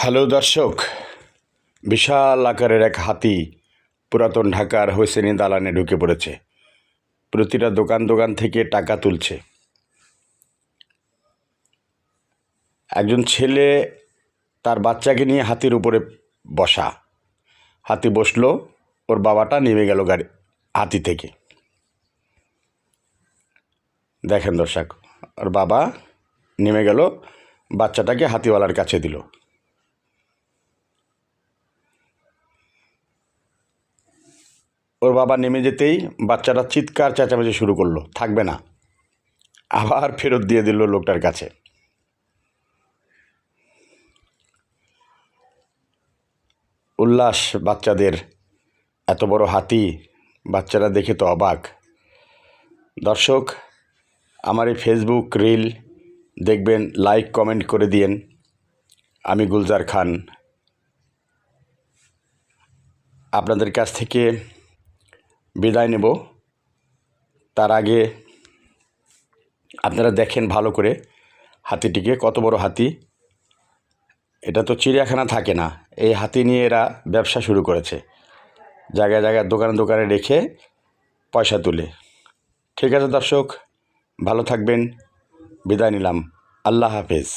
Hello দর্শক, বিশাল আকারের এক হাতি পুরাতন ঢাকার হোসেনি দালানে ঢুকে পড়েছে। প্রতিটা দোকান দোকান থেকে টাকা তুলছে। একজন ছেলে তার বাচ্চাকে নিয়ে হাতির উপরে বসা। হাতি বসল, ওর বাবাটা নেমে গেল গাড়ি, হাতি থেকে। দেখেন দর্শক, ওর বাবা নেমে গেল, বাচ্চাটাকে হাতিওয়ালার কাছে দিল। ওর বাবা নেমে যেতেই বাচ্চাটা চিৎকার চেঁচামেচি শুরু করল, থাকবে না। আবার ফেরত দিয়ে দিল লোকটার কাছে। উল্লাস বাচ্চাদের, এত বড় হাতি, বাচ্চারা দেখে তো অবাক। দর্শক, আমার এই ফেসবুক রিল দেখবেন লাইক কমেন্ট করে দিয়েন। আমি গুলজার খান। আপনাদের কাছ থেকে বিদায় নেব। তার আগে আপনারা দেখেন ভালো করে হাতিটিকে, কত বড় হাতি। এটা তো চিড়িয়াখানা থাকে না। এই হাতি নিয়ে এরা ব্যবসা শুরু করেছে। জায়গায় জায়গায়, দোকানে দোকানে রেখে পয়সা তুলে। ঠিক আছে দর্শক, ভালো থাকবেন। বিদায় নিলাম। আল্লাহ হাফেজ।